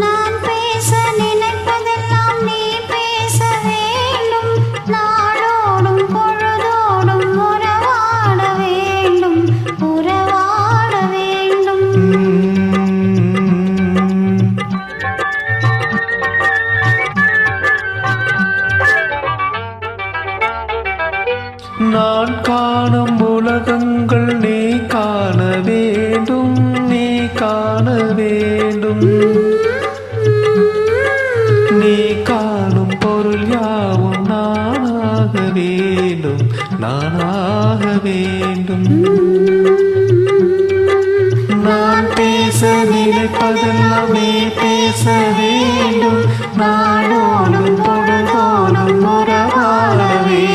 நான் நான் காணும் உலகங்கள் நீ காண வேண்டும் நீ காண வேண்டும். நீ காணும் பொருள் யாவும் நானாக வேண்டும் நானாக வேண்டும். நான் பேச நினைப்பதெல்லாம் நீ பேச வேண்டும். நாளோடும் பொழுதோடும் உறவாட வேண்டும்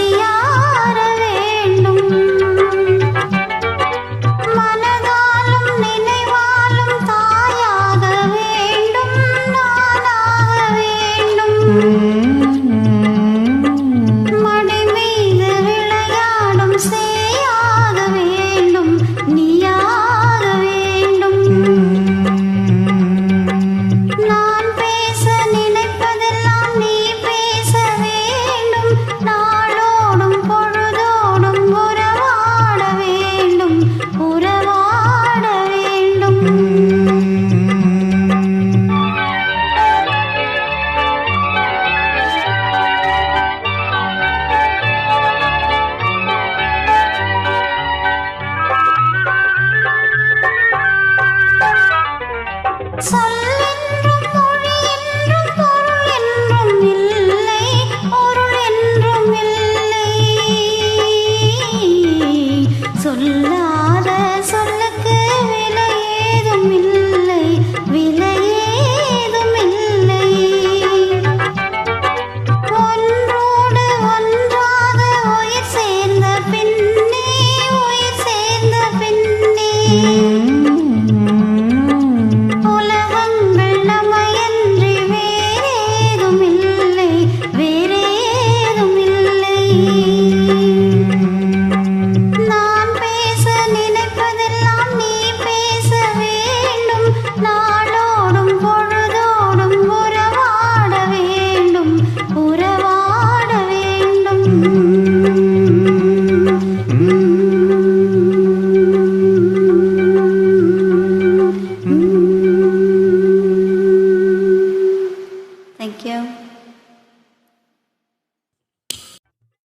खुशियाँ